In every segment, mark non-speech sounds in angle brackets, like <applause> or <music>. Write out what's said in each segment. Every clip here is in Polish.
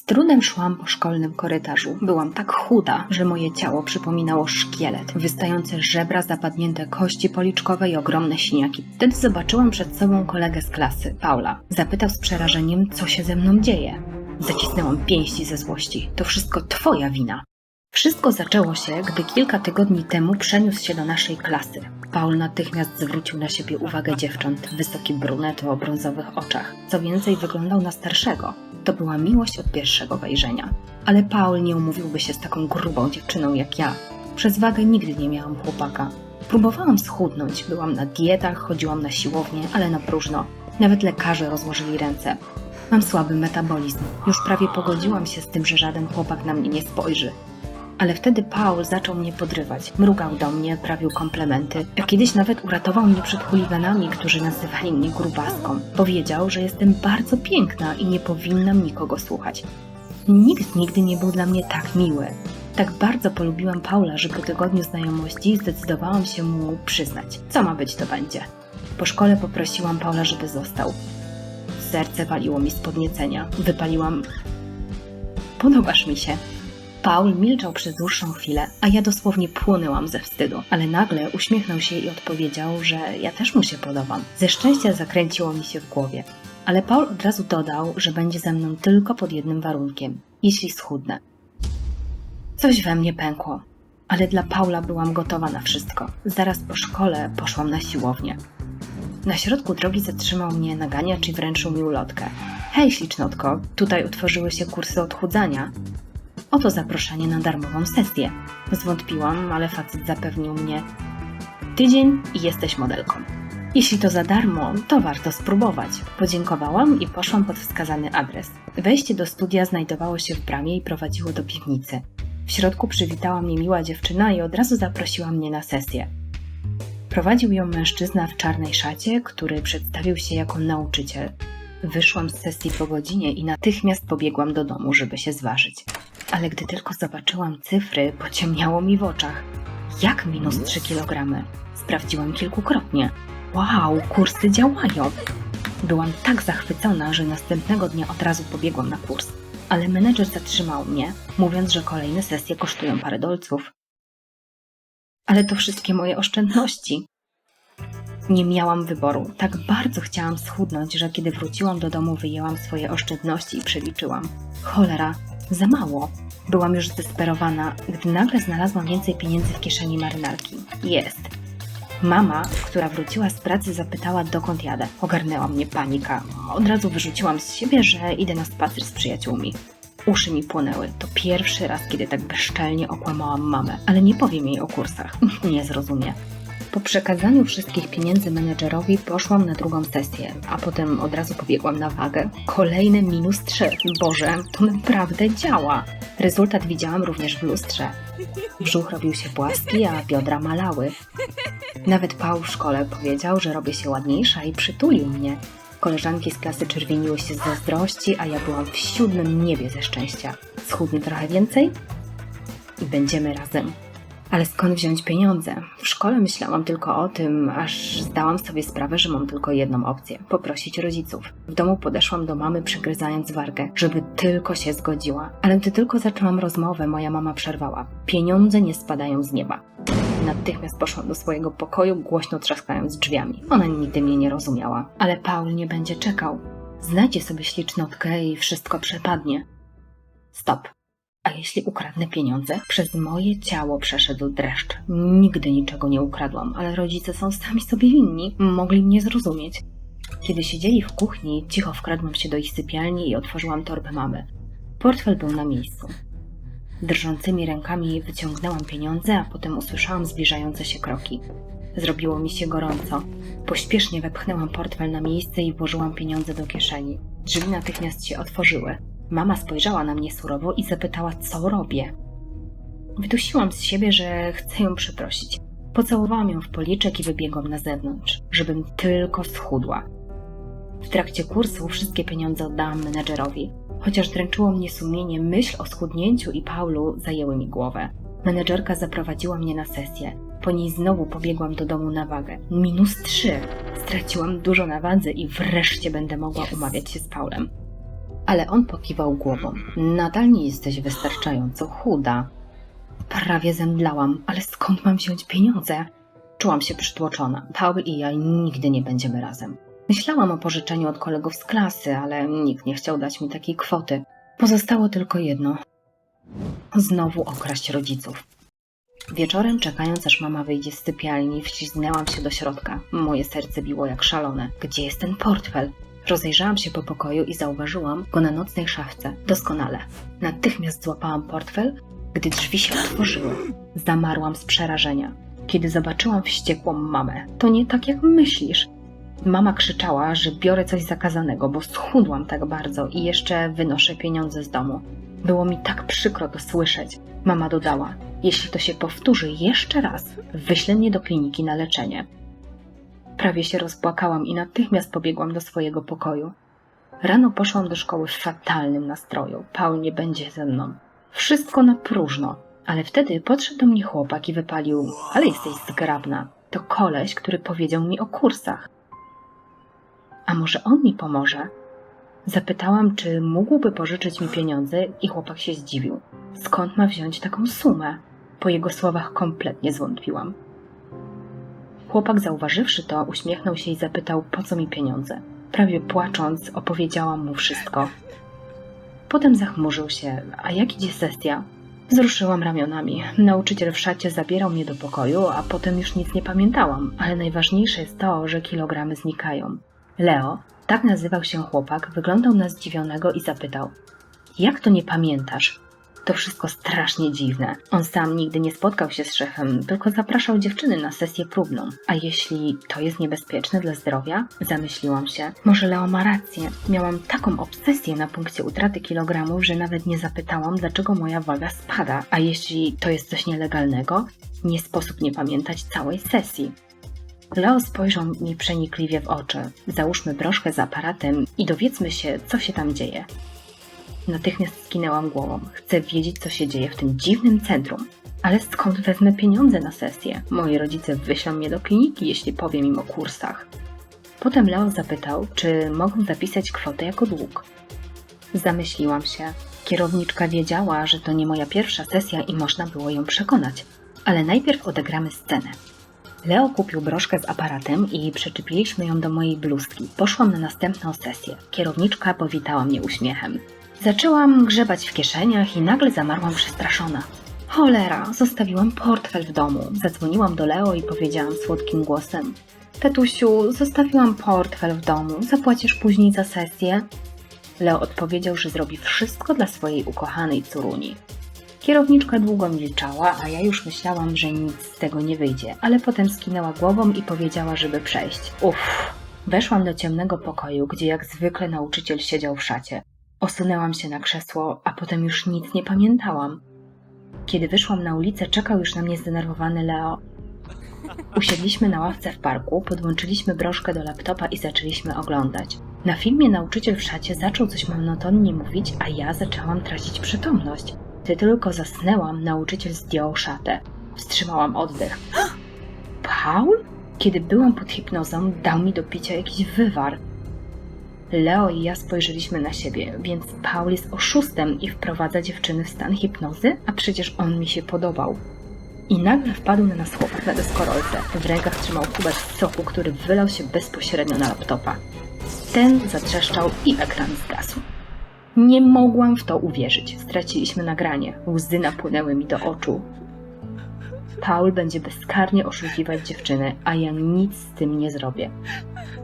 Z trudem szłam po szkolnym korytarzu. Byłam tak chuda, że moje ciało przypominało szkielet, wystające żebra, zapadnięte kości policzkowe i ogromne siniaki. Wtedy zobaczyłam przed sobą kolegę z klasy, Paula. Zapytał z przerażeniem, co się ze mną dzieje. Zacisnęłam pięści ze złości. To wszystko twoja wina. Wszystko zaczęło się, gdy kilka tygodni temu przeniósł się do naszej klasy. Paul natychmiast zwrócił na siebie uwagę dziewcząt, wysoki brunet o brązowych oczach. Co więcej, wyglądał na starszego. To była miłość od pierwszego wejrzenia. Ale Paul nie umówiłby się z taką grubą dziewczyną jak ja. Przez wagę nigdy nie miałam chłopaka. Próbowałam schudnąć, byłam na dietach, chodziłam na siłownię, ale na próżno. Nawet lekarze rozłożyli ręce. Mam słaby metabolizm. Już prawie pogodziłam się z tym, że żaden chłopak na mnie nie spojrzy. Ale wtedy Paul zaczął mnie podrywać. Mrugał do mnie, prawił komplementy. A kiedyś nawet uratował mnie przed chuliganami, którzy nazywali mnie grubaską. Powiedział, że jestem bardzo piękna i nie powinnam nikogo słuchać. Nikt nigdy nie był dla mnie tak miły. Tak bardzo polubiłam Paula, że po tygodniu znajomości zdecydowałam się mu przyznać. Co ma być, to będzie. Po szkole poprosiłam Paula, żeby został. Serce waliło mi z podniecenia. Wypaliłam. Podobasz mi się. Paul milczał przez dłuższą chwilę, a ja dosłownie płonęłam ze wstydu, ale nagle uśmiechnął się i odpowiedział, że ja też mu się podobam. Ze szczęścia zakręciło mi się w głowie. Ale Paul od razu dodał, że będzie ze mną tylko pod jednym warunkiem jeśli schudnę. Coś we mnie pękło, ale dla Paula byłam gotowa na wszystko. Zaraz po szkole poszłam na siłownię. Na środku drogi zatrzymał mnie naganiacz i wręczył mi ulotkę. Hej, ślicznotko, tutaj utworzyły się kursy odchudzania. Oto zaproszenie na darmową sesję. Zwątpiłam, ale facet zapewnił mnie tydzień i jesteś modelką. Jeśli to za darmo, to warto spróbować. Podziękowałam i poszłam pod wskazany adres. Wejście do studia znajdowało się w bramie i prowadziło do piwnicy. W środku przywitała mnie miła dziewczyna i od razu zaprosiła mnie na sesję. Prowadził ją mężczyzna w czarnej szacie, który przedstawił się jako nauczyciel. Wyszłam z sesji po godzinie i natychmiast pobiegłam do domu, żeby się zważyć. Ale gdy tylko zobaczyłam cyfry, pociemniało mi w oczach. Jak minus 3 kg? Sprawdziłam kilkukrotnie. Wow, kursy działają! Byłam tak zachwycona, że następnego dnia od razu pobiegłam na kurs. Ale menedżer zatrzymał mnie, mówiąc, że kolejne sesje kosztują parę dolców. Ale to wszystkie moje oszczędności. Nie miałam wyboru. Tak bardzo chciałam schudnąć, że kiedy wróciłam do domu, wyjęłam swoje oszczędności i przeliczyłam. Cholera, za mało. Byłam już zdesperowana, gdy nagle znalazłam więcej pieniędzy w kieszeni marynarki. Jest. Mama, która wróciła z pracy, zapytała, dokąd jadę. Ogarnęła mnie panika. Od razu wyrzuciłam z siebie, że idę na spacer z przyjaciółmi. Uszy mi płonęły. To pierwszy raz, kiedy tak bezczelnie okłamałam mamę, ale nie powiem jej o kursach. <laughs> nie zrozumie. Po przekazaniu wszystkich pieniędzy menedżerowi poszłam na drugą sesję, a potem od razu pobiegłam na wagę. Kolejne minus 3. Boże, to naprawdę działa. Rezultat widziałam również w lustrze. Brzuch robił się płaski, a biodra malały. Nawet Paul w szkole powiedział, że robię się ładniejsza i przytulił mnie. Koleżanki z klasy czerwieniły się z zazdrości, a ja byłam w siódmym niebie ze szczęścia. Schudnie trochę więcej i będziemy razem. Ale skąd wziąć pieniądze? W szkole myślałam tylko o tym, aż zdałam sobie sprawę, że mam tylko jedną opcję poprosić rodziców. W domu podeszłam do mamy, przygryzając wargę, żeby tylko się zgodziła. Ale gdy tylko zaczęłam rozmowę, moja mama przerwała. Pieniądze nie spadają z nieba. Natychmiast poszłam do swojego pokoju, głośno trzaskając drzwiami. Ona nigdy mnie nie rozumiała. Ale Paul nie będzie czekał. Znajdzie sobie ślicznotkę i wszystko przepadnie. Stop. A jeśli ukradnę pieniądze? Przez moje ciało przeszedł dreszcz. Nigdy niczego nie ukradłam, ale rodzice są sami sobie winni. Mogli mnie zrozumieć. Kiedy siedzieli w kuchni, cicho wkradłam się do ich sypialni i otworzyłam torbę mamy. Portfel był na miejscu. Drżącymi rękami wyciągnęłam pieniądze, a potem usłyszałam zbliżające się kroki. Zrobiło mi się gorąco. Pośpiesznie wepchnęłam portfel na miejsce i włożyłam pieniądze do kieszeni. Drzwi natychmiast się otworzyły. Mama spojrzała na mnie surowo i zapytała, co robię. Wydusiłam z siebie, że chcę ją przeprosić. Pocałowałam ją w policzek i wybiegłam na zewnątrz, żebym tylko schudła. W trakcie kursu wszystkie pieniądze oddałam menedżerowi. Chociaż dręczyło mnie sumienie, myśl o schudnięciu i Paulu zajęły mi głowę. Menedżerka zaprowadziła mnie na sesję. Po niej znowu pobiegłam do domu na wagę. Minus trzy. Straciłam dużo na wadze i wreszcie będę mogła umawiać się z Paulem ale on pokiwał głową. Nadal nie jesteś wystarczająco chuda. Prawie zemdlałam, ale skąd mam wziąć pieniądze? Czułam się przytłoczona. Paul i ja nigdy nie będziemy razem. Myślałam o pożyczeniu od kolegów z klasy, ale nikt nie chciał dać mi takiej kwoty. Pozostało tylko jedno. Znowu okraść rodziców. Wieczorem, czekając aż mama wyjdzie z sypialni, wślizgnęłam się do środka. Moje serce biło jak szalone. Gdzie jest ten portfel? Rozejrzałam się po pokoju i zauważyłam go na nocnej szafce. Doskonale. Natychmiast złapałam portfel, gdy drzwi się otworzyły. Zamarłam z przerażenia. Kiedy zobaczyłam wściekłą mamę, to nie tak jak myślisz. Mama krzyczała, że biorę coś zakazanego, bo schudłam tak bardzo i jeszcze wynoszę pieniądze z domu. Było mi tak przykro to słyszeć. Mama dodała: Jeśli to się powtórzy jeszcze raz, wyślę mnie do kliniki na leczenie. Prawie się rozpłakałam i natychmiast pobiegłam do swojego pokoju. Rano poszłam do szkoły w fatalnym nastroju. Paul nie będzie ze mną. Wszystko na próżno. Ale wtedy podszedł do mnie chłopak i wypalił: Ale jesteś zgrabna. To koleś, który powiedział mi o kursach. A może on mi pomoże? Zapytałam, czy mógłby pożyczyć mi pieniądze, i chłopak się zdziwił. Skąd ma wziąć taką sumę? Po jego słowach kompletnie zwątpiłam. Chłopak, zauważywszy to, uśmiechnął się i zapytał, po co mi pieniądze. Prawie płacząc, opowiedziałam mu wszystko. Potem zachmurzył się, a jak idzie sesja? Wzruszyłam ramionami. Nauczyciel w szacie zabierał mnie do pokoju, a potem już nic nie pamiętałam, ale najważniejsze jest to, że kilogramy znikają. Leo, tak nazywał się chłopak, wyglądał na zdziwionego i zapytał: Jak to nie pamiętasz? To wszystko strasznie dziwne. On sam nigdy nie spotkał się z szefem, tylko zapraszał dziewczyny na sesję próbną. A jeśli to jest niebezpieczne dla zdrowia? Zamyśliłam się. Może Leo ma rację. Miałam taką obsesję na punkcie utraty kilogramów, że nawet nie zapytałam, dlaczego moja waga spada. A jeśli to jest coś nielegalnego? Nie sposób nie pamiętać całej sesji. Leo spojrzał mi przenikliwie w oczy. Załóżmy broszkę z aparatem i dowiedzmy się, co się tam dzieje. Natychmiast skinęłam głową. Chcę wiedzieć, co się dzieje w tym dziwnym centrum. Ale skąd wezmę pieniądze na sesję? Moi rodzice wyślą mnie do kliniki, jeśli powiem im o kursach. Potem Leo zapytał, czy mogę zapisać kwotę jako dług. Zamyśliłam się. Kierowniczka wiedziała, że to nie moja pierwsza sesja i można było ją przekonać. Ale najpierw odegramy scenę. Leo kupił broszkę z aparatem i przyczepiliśmy ją do mojej bluzki. Poszłam na następną sesję. Kierowniczka powitała mnie uśmiechem. Zaczęłam grzebać w kieszeniach i nagle zamarłam przestraszona. Cholera, zostawiłam portfel w domu. Zadzwoniłam do Leo i powiedziałam słodkim głosem. Tetusiu, zostawiłam portfel w domu. Zapłacisz później za sesję? Leo odpowiedział, że zrobi wszystko dla swojej ukochanej córuni. Kierowniczka długo milczała, a ja już myślałam, że nic z tego nie wyjdzie, ale potem skinęła głową i powiedziała, żeby przejść. Uff. Weszłam do ciemnego pokoju, gdzie jak zwykle nauczyciel siedział w szacie. Osunęłam się na krzesło, a potem już nic nie pamiętałam. Kiedy wyszłam na ulicę, czekał już na mnie zdenerwowany Leo. Usiedliśmy na ławce w parku, podłączyliśmy broszkę do laptopa i zaczęliśmy oglądać. Na filmie nauczyciel w szacie zaczął coś monotonnie mówić, a ja zaczęłam tracić przytomność. Gdy tylko zasnęłam, nauczyciel zdjął szatę. Wstrzymałam oddech. <gasps> Paul? Kiedy byłam pod hipnozą, dał mi do picia jakiś wywar. Leo i ja spojrzeliśmy na siebie, więc Paul jest oszustem i wprowadza dziewczyny w stan hipnozy, a przecież on mi się podobał. I nagle wpadł na nas chłopak na deskorolce. W rękach trzymał kubek soku, który wylał się bezpośrednio na laptopa. Ten zatrzeszczał i ekran zgasł. Nie mogłam w to uwierzyć. Straciliśmy nagranie. Łzy napłynęły mi do oczu. Paul będzie bezkarnie oszukiwać dziewczyny, a ja nic z tym nie zrobię.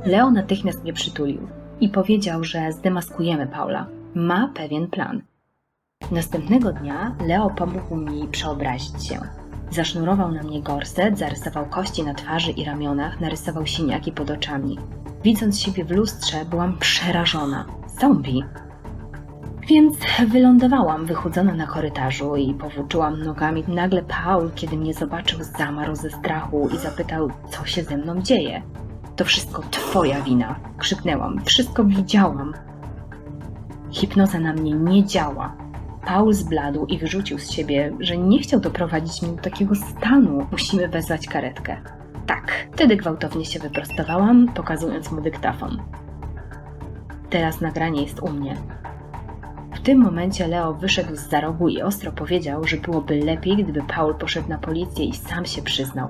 Leo natychmiast mnie przytulił i powiedział, że zdemaskujemy Paula. Ma pewien plan. Następnego dnia Leo pomógł mi przeobrazić się. Zasznurował na mnie gorset, zarysował kości na twarzy i ramionach, narysował siniaki pod oczami. Widząc siebie w lustrze, byłam przerażona. Zombie! Więc wylądowałam wychudzona na korytarzu i powłóczyłam nogami. Nagle Paul, kiedy mnie zobaczył, zamarł ze strachu i zapytał, co się ze mną dzieje. To wszystko twoja wina, krzyknęłam. Wszystko widziałam. Hipnoza na mnie nie działa. Paul zbladł i wyrzucił z siebie, że nie chciał doprowadzić mnie do takiego stanu. Musimy wezwać karetkę. Tak, wtedy gwałtownie się wyprostowałam, pokazując mu dyktafon. Teraz nagranie jest u mnie. tym momencie Leo wyszedł z za rogu i ostro powiedział, że byłoby lepiej, gdyby Paul poszedł na policję i sam się przyznał.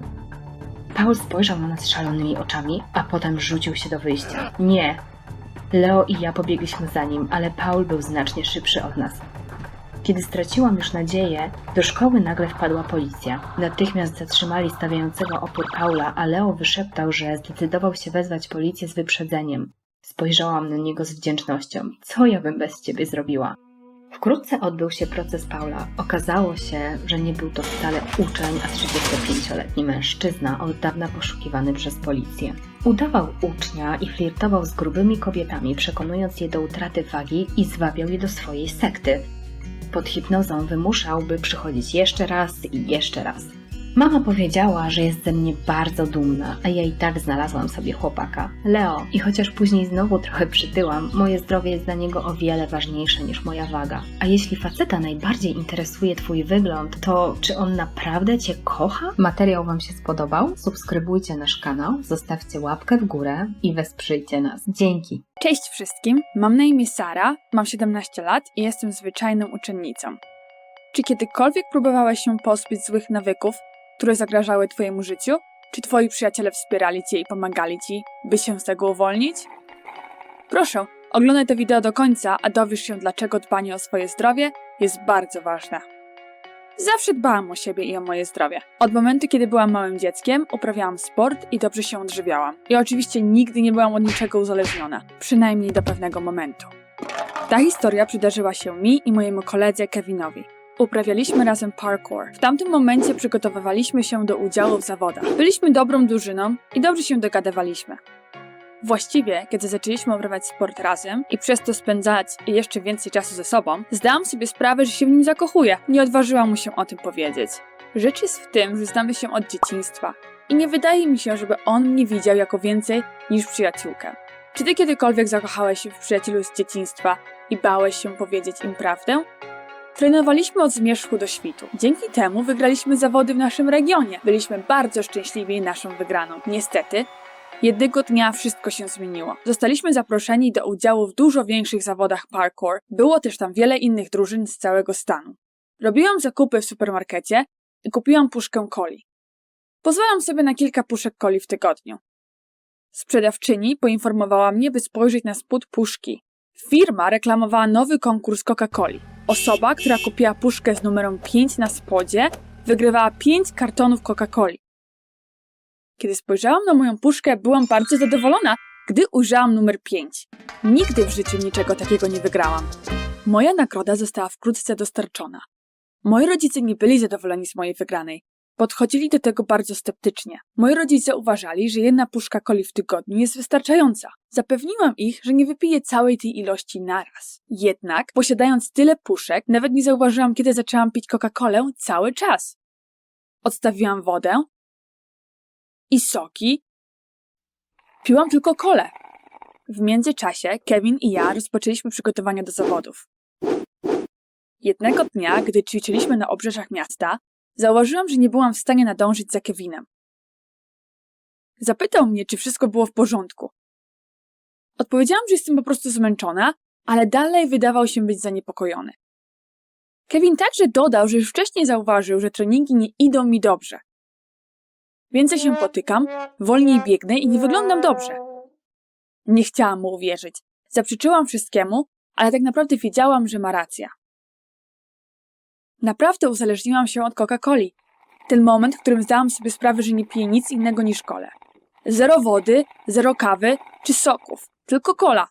Paul spojrzał na nas szalonymi oczami, a potem rzucił się do wyjścia. Nie! Leo i ja pobiegliśmy za nim, ale Paul był znacznie szybszy od nas. Kiedy straciłam już nadzieję, do szkoły nagle wpadła policja. Natychmiast zatrzymali stawiającego opór Paula, a Leo wyszeptał, że zdecydował się wezwać policję z wyprzedzeniem. Spojrzałam na niego z wdzięcznością. Co ja bym bez ciebie zrobiła? Wkrótce odbył się proces Paula. Okazało się, że nie był to wcale uczeń, a 35-letni mężczyzna, od dawna poszukiwany przez policję. Udawał ucznia i flirtował z grubymi kobietami, przekonując je do utraty wagi i zwabiał je do swojej sekty. Pod hipnozą wymuszał, by przychodzić jeszcze raz i jeszcze raz. Mama powiedziała, że jest ze mnie bardzo dumna, a ja i tak znalazłam sobie chłopaka, Leo. I chociaż później znowu trochę przytyłam, moje zdrowie jest dla niego o wiele ważniejsze niż moja waga. A jeśli faceta najbardziej interesuje Twój wygląd, to czy on naprawdę Cię kocha? Materiał Wam się spodobał? Subskrybujcie nasz kanał, zostawcie łapkę w górę i wesprzyjcie nas. Dzięki! Cześć wszystkim, mam na imię Sara, mam 17 lat i jestem zwyczajną uczennicą. Czy kiedykolwiek próbowałaś się pozbyć złych nawyków, które zagrażały Twojemu życiu? Czy Twoi przyjaciele wspierali Cię i pomagali Ci, by się z tego uwolnić? Proszę, oglądaj to wideo do końca, a dowiesz się, dlaczego dbanie o swoje zdrowie jest bardzo ważne. Zawsze dbałam o siebie i o moje zdrowie. Od momentu, kiedy byłam małym dzieckiem, uprawiałam sport i dobrze się odżywiałam. I oczywiście nigdy nie byłam od niczego uzależniona, przynajmniej do pewnego momentu. Ta historia przydarzyła się mi i mojemu koledze Kevinowi. Uprawialiśmy razem parkour. W tamtym momencie przygotowywaliśmy się do udziału w zawodach. Byliśmy dobrą drużyną i dobrze się dogadywaliśmy. Właściwie, kiedy zaczęliśmy uprawiać sport razem i przez to spędzać jeszcze więcej czasu ze sobą, zdałam sobie sprawę, że się w nim zakochuję. Nie odważyłam mu się o tym powiedzieć. Rzecz jest w tym, że znamy się od dzieciństwa i nie wydaje mi się, żeby on mnie widział jako więcej niż przyjaciółkę. Czy ty kiedykolwiek zakochałeś się w przyjacielu z dzieciństwa i bałeś się powiedzieć im prawdę? Trenowaliśmy od zmierzchu do świtu. Dzięki temu wygraliśmy zawody w naszym regionie. Byliśmy bardzo szczęśliwi naszą wygraną. Niestety, jednego dnia wszystko się zmieniło. Zostaliśmy zaproszeni do udziału w dużo większych zawodach parkour. Było też tam wiele innych drużyn z całego stanu. Robiłam zakupy w supermarkecie i kupiłam puszkę coli. Pozwalam sobie na kilka puszek coli w tygodniu. Sprzedawczyni poinformowała mnie, by spojrzeć na spód puszki. Firma reklamowała nowy konkurs Coca-Coli. Osoba, która kupiła puszkę z numerem 5 na spodzie, wygrywała 5 kartonów Coca-Coli. Kiedy spojrzałam na moją puszkę, byłam bardzo zadowolona, gdy ujrzałam numer 5. Nigdy w życiu niczego takiego nie wygrałam. Moja nagroda została wkrótce dostarczona. Moi rodzice nie byli zadowoleni z mojej wygranej. Podchodzili do tego bardzo sceptycznie. Moi rodzice uważali, że jedna puszka coli w tygodniu jest wystarczająca. Zapewniłam ich, że nie wypiję całej tej ilości naraz. Jednak, posiadając tyle puszek, nawet nie zauważyłam, kiedy zaczęłam pić Coca-Colę cały czas. Odstawiłam wodę i soki. Piłam tylko kole. W międzyczasie Kevin i ja rozpoczęliśmy przygotowania do zawodów. Jednego dnia, gdy ćwiczyliśmy na obrzeżach miasta, Zauważyłam, że nie byłam w stanie nadążyć za Kevinem. Zapytał mnie, czy wszystko było w porządku. Odpowiedziałam, że jestem po prostu zmęczona, ale dalej wydawał się być zaniepokojony. Kevin także dodał, że już wcześniej zauważył, że treningi nie idą mi dobrze. Więcej się potykam, wolniej biegnę i nie wyglądam dobrze. Nie chciałam mu uwierzyć. Zaprzeczyłam wszystkiemu, ale tak naprawdę wiedziałam, że ma rację. Naprawdę uzależniłam się od Coca-Coli. Ten moment, w którym zdałam sobie sprawę, że nie piję nic innego niż kole. Zero wody, zero kawy czy soków, tylko kola.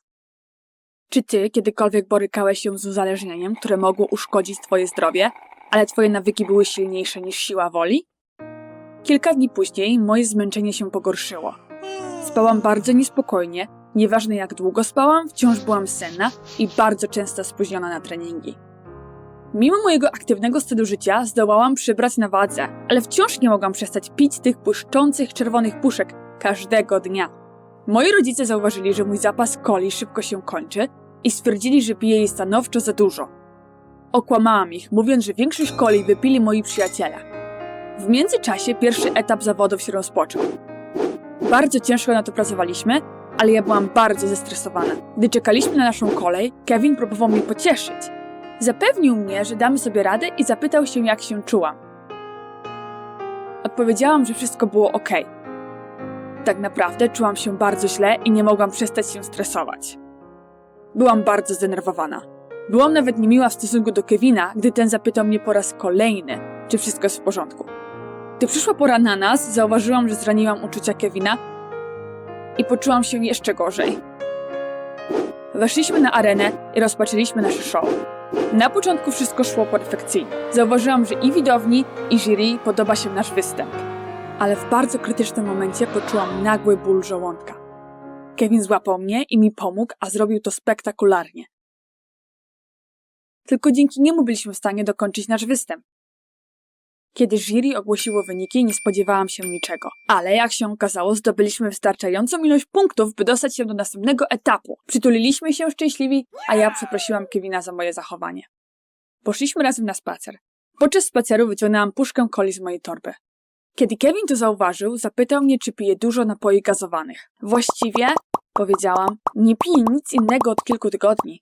Czy ty kiedykolwiek borykałeś się z uzależnieniem, które mogło uszkodzić twoje zdrowie, ale twoje nawyki były silniejsze niż siła woli? Kilka dni później moje zmęczenie się pogorszyło. Spałam bardzo niespokojnie, nieważne jak długo spałam, wciąż byłam senna i bardzo często spóźniona na treningi. Mimo mojego aktywnego stylu życia zdołałam przybrać na wadze, ale wciąż nie mogłam przestać pić tych błyszczących czerwonych puszek każdego dnia. Moi rodzice zauważyli, że mój zapas coli szybko się kończy i stwierdzili, że piję jej stanowczo za dużo. Okłamałam ich, mówiąc, że większość coli wypili moi przyjaciele. W międzyczasie pierwszy etap zawodów się rozpoczął. Bardzo ciężko na to pracowaliśmy, ale ja byłam bardzo zestresowana. Gdy czekaliśmy na naszą kolej, Kevin próbował mnie pocieszyć. Zapewnił mnie, że damy sobie radę i zapytał się, jak się czułam. Odpowiedziałam, że wszystko było ok. Tak naprawdę czułam się bardzo źle i nie mogłam przestać się stresować. Byłam bardzo zdenerwowana. Byłam nawet niemiła w stosunku do Kevina, gdy ten zapytał mnie po raz kolejny, czy wszystko jest w porządku. Gdy przyszła pora na nas, zauważyłam, że zraniłam uczucia Kevina i poczułam się jeszcze gorzej. Weszliśmy na arenę i rozpoczęliśmy nasze show. Na początku wszystko szło perfekcyjnie. Zauważyłam, że i widowni, i jury podoba się nasz występ. Ale w bardzo krytycznym momencie poczułam nagły ból żołądka. Kevin złapał mnie i mi pomógł, a zrobił to spektakularnie. Tylko dzięki niemu byliśmy w stanie dokończyć nasz występ. Kiedy jury ogłosiło wyniki, nie spodziewałam się niczego. Ale jak się okazało, zdobyliśmy wystarczającą ilość punktów, by dostać się do następnego etapu. Przytuliliśmy się szczęśliwi, a ja przeprosiłam Kevina za moje zachowanie. Poszliśmy razem na spacer. Podczas spaceru wyciągnęłam puszkę coli z mojej torby. Kiedy Kevin to zauważył, zapytał mnie, czy piję dużo napoi gazowanych. Właściwie, powiedziałam, nie piję nic innego od kilku tygodni.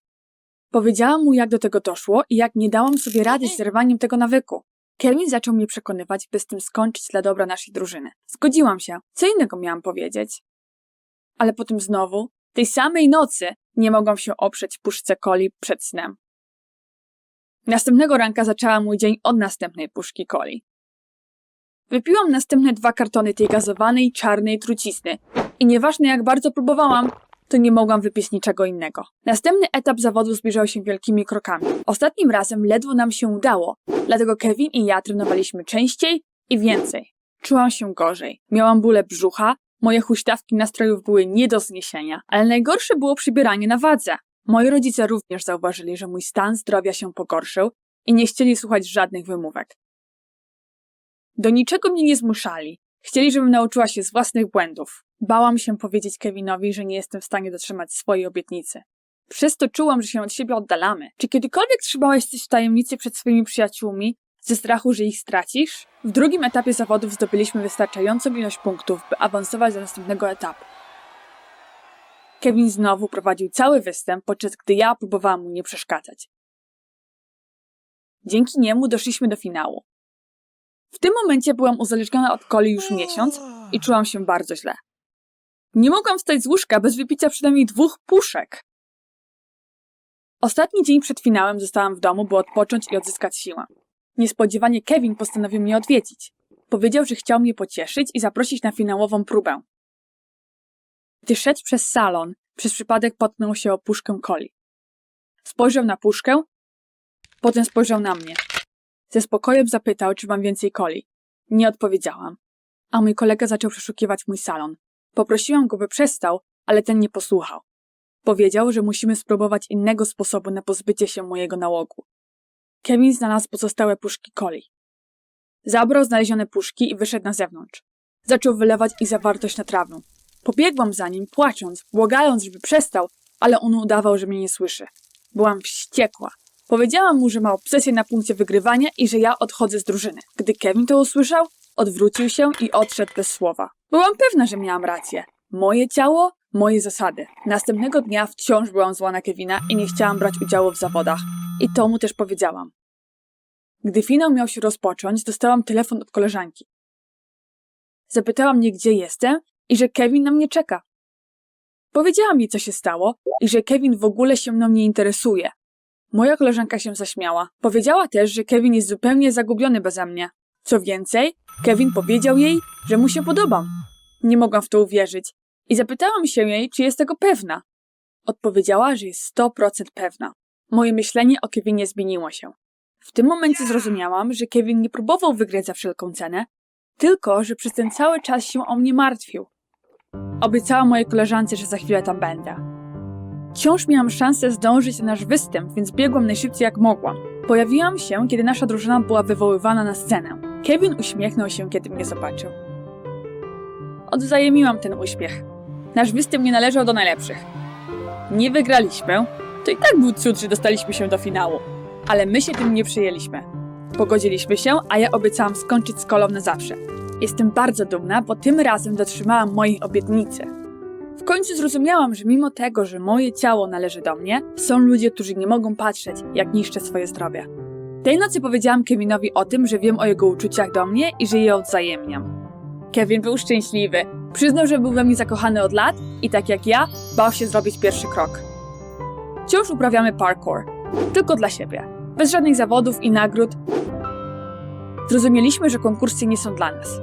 Powiedziałam mu, jak do tego doszło i jak nie dałam sobie rady z zerwaniem tego nawyku. Kevin zaczął mnie przekonywać, by z tym skończyć dla dobra naszej drużyny. Zgodziłam się. Co innego miałam powiedzieć? Ale potem znowu, tej samej nocy, nie mogłam się oprzeć puszce coli przed snem. Następnego ranka zaczęłam mój dzień od następnej puszki coli. Wypiłam następne dwa kartony tej gazowanej, czarnej trucizny i nieważne jak bardzo próbowałam, to nie mogłam wypić niczego innego. Następny etap zawodu zbliżał się wielkimi krokami. Ostatnim razem ledwo nam się udało, dlatego Kevin i ja trenowaliśmy częściej i więcej. Czułam się gorzej. Miałam bóle brzucha, moje huśtawki nastrojów były nie do zniesienia, ale najgorsze było przybieranie na wadze. Moi rodzice również zauważyli, że mój stan zdrowia się pogorszył i nie chcieli słuchać żadnych wymówek. Do niczego mnie nie zmuszali. Chcieli, żebym nauczyła się z własnych błędów. Bałam się powiedzieć Kevinowi, że nie jestem w stanie dotrzymać swojej obietnicy. Przez to czułam, że się od siebie oddalamy. Czy kiedykolwiek trzymałaś coś w tajemnicy przed swoimi przyjaciółmi, ze strachu, że ich stracisz? W drugim etapie zawodów zdobyliśmy wystarczającą ilość punktów, by awansować do następnego etapu. Kevin znowu prowadził cały występ, podczas gdy ja próbowałam mu nie przeszkadzać. Dzięki niemu doszliśmy do finału. W tym momencie byłam uzależniona od coli już miesiąc i czułam się bardzo źle. Nie mogłam wstać z łóżka bez wypicia przynajmniej dwóch puszek. Ostatni dzień przed finałem zostałam w domu, by odpocząć i odzyskać siłę. Niespodziewanie Kevin postanowił mnie odwiedzić. Powiedział, że chciał mnie pocieszyć i zaprosić na finałową próbę. Gdy szedł przez salon, przez przypadek potknął się o puszkę coli. Spojrzał na puszkę, potem spojrzał na mnie. Ze spokojem zapytał, czy mam więcej coli. Nie odpowiedziałam. A mój kolega zaczął przeszukiwać mój salon. Poprosiłam go, by przestał, ale ten nie posłuchał. Powiedział, że musimy spróbować innego sposobu na pozbycie się mojego nałogu. Kevin znalazł pozostałe puszki coli. Zabrał znalezione puszki i wyszedł na zewnątrz. Zaczął wylewać ich zawartość na trawę. Pobiegłam za nim, płacząc, błagając, żeby przestał, ale on udawał, że mnie nie słyszy. Byłam wściekła. Powiedziałam mu, że ma obsesję na punkcie wygrywania i że ja odchodzę z drużyny. Gdy Kevin to usłyszał, odwrócił się i odszedł bez słowa. Byłam pewna, że miałam rację. Moje ciało, moje zasady. Następnego dnia wciąż byłam zła na Kevina i nie chciałam brać udziału w zawodach. I to mu też powiedziałam. Gdy finał miał się rozpocząć, dostałam telefon od koleżanki. Zapytała mnie, gdzie jestem i że Kevin na mnie czeka. Powiedziała mi, co się stało i że Kevin w ogóle się mną nie interesuje. Moja koleżanka się zaśmiała. Powiedziała też, że Kevin jest zupełnie zagubiony beze mnie. Co więcej, Kevin powiedział jej, że mu się podobam. Nie mogłam w to uwierzyć i zapytałam się jej, czy jest tego pewna. Odpowiedziała, że jest 100% pewna. Moje myślenie o Kevinie zmieniło się. W tym momencie zrozumiałam, że Kevin nie próbował wygrać za wszelką cenę, tylko że przez ten cały czas się o mnie martwił. Obiecałam mojej koleżance, że za chwilę tam będę. Wciąż miałam szansę zdążyć na nasz występ, więc biegłam najszybciej jak mogłam. Pojawiłam się, kiedy nasza drużyna była wywoływana na scenę. Kevin uśmiechnął się, kiedy mnie zobaczył. Odwzajemniłam ten uśmiech. Nasz występ nie należał do najlepszych. Nie wygraliśmy, to i tak był cud, że dostaliśmy się do finału. Ale my się tym nie przyjęliśmy. Pogodziliśmy się, a ja obiecałam skończyć z kolą na zawsze. Jestem bardzo dumna, bo tym razem dotrzymałam mojej obietnicy. W końcu zrozumiałam, że mimo tego, że moje ciało należy do mnie, są ludzie, którzy nie mogą patrzeć, jak niszczę swoje zdrowie. Tej nocy powiedziałam Kevinowi o tym, że wiem o jego uczuciach do mnie i że je odzajemniam. Kevin był szczęśliwy. Przyznał, że był we mnie zakochany od lat i tak jak ja, bał się zrobić pierwszy krok. Wciąż uprawiamy parkour. Tylko dla siebie. Bez żadnych zawodów i nagród. Zrozumieliśmy, że konkursy nie są dla nas.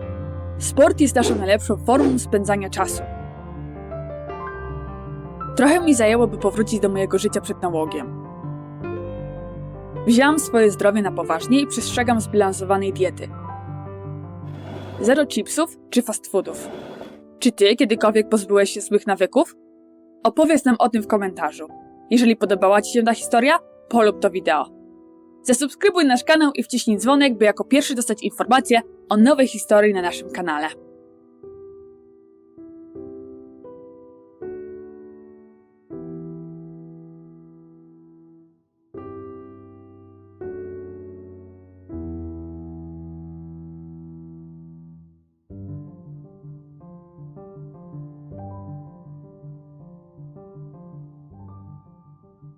Sport jest naszą najlepszą formą spędzania czasu. Trochę mi zajęło, by powrócić do mojego życia przed nałogiem. Wzięłam swoje zdrowie na poważnie i przestrzegam zbilansowanej diety. Zero chipsów czy fast foodów. Czy ty kiedykolwiek pozbyłeś się złych nawyków? Opowiedz nam o tym w komentarzu. Jeżeli podobała Ci się ta historia, polub to wideo. Zasubskrybuj nasz kanał i wciśnij dzwonek, by jako pierwszy dostać informacje o nowej historii na naszym kanale.